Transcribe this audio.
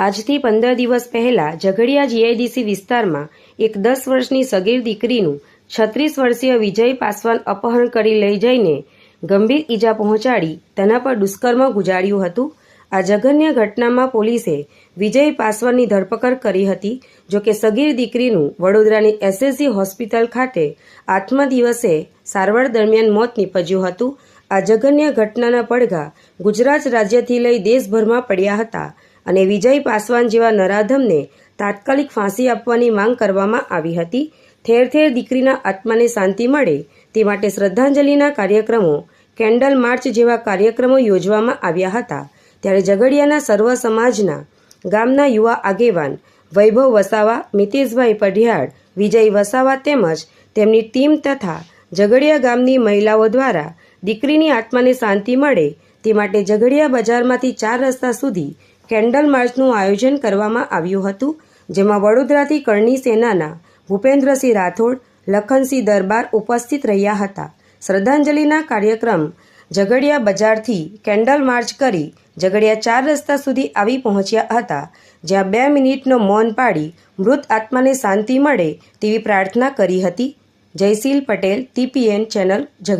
આજથી પંદર દિવસ પહેલા ઝઘડિયા જીઆઈડીસી વિસ્તારમાં એક દસ વર્ષની સગીર દીકરીનું છત્રીસ વર્ષીય વિજય પાસવાન અપહરણ કરી લઈ જઈને ગંભીર ઈજા પહોંચાડી તેના પર દુષ્કર્મ ગુજાર્યું હતું. આ જઘન્ય ઘટનામાં પોલીસે વિજય પાસવાનની ધરપકડ કરી હતી જો કે સગીર દીકરીનું વડોદરાની એસએસજી હોસ્પિટલ ખાતે આઠમા દિવસે સારવાર દરમિયાન મોત નીપજ્યું હતું. આ જઘન્ય ઘટનાના પડઘા ગુજરાત રાજ્યથી લઈ દેશભરમાં પડ્યા હતા. અને વિજય પાસવાન જેવા નરાધમને તાત્કાલિક ફાંસી આપવાની માંગ કરવામાં આવી હતી. ઠેર ઠેર દીકરીના આત્માને શાંતિ મળે તે માટે શ્રદ્ધાંજલિના કાર્યક્રમો કેન્ડલ માર્ચ જેવા કાર્યક્રમો યોજવામાં આવ્યા હતા. ત્યારે ઝઘડિયાના સર્વ સમાજના ગામના યુવા આગેવાન વૈભવ વસાવા, મિતેશભાઈ પઢિયાળ, વિજય વસાવા તેમજ તેમની ટીમ તથા ઝઘડિયા ગામની મહિલાઓ દ્વારા દીકરીની આત્માને શાંતિ મળે તે માટે ઝઘડિયા બજારમાંથી ચાર રસ્તા સુધી કેન્ડલ માર્ચનું આયોજન કરવામાં આવ્યું હતું, જેમાં વડોદરાથી કરણી સેનાના ભૂપેન્દ્રસિંહ રાઠોડ, લખનસિંહ દરબાર ઉપસ્થિત રહ્યા હતા. શ્રદ્ધાંજલિના કાર્યક્રમ ઝઘડિયા બજારથી કેન્ડલ માર્ચ કરી ઝઘડિયા ચાર રસ્તા સુધી આવી પહોંચ્યા હતા, જ્યાં બે મિનિટનો મૌન પાડી મૃત આત્માને શાંતિ મળે તેવી પ્રાર્થના કરી હતી. Jayshil Patel, TPN channel Jhagadia.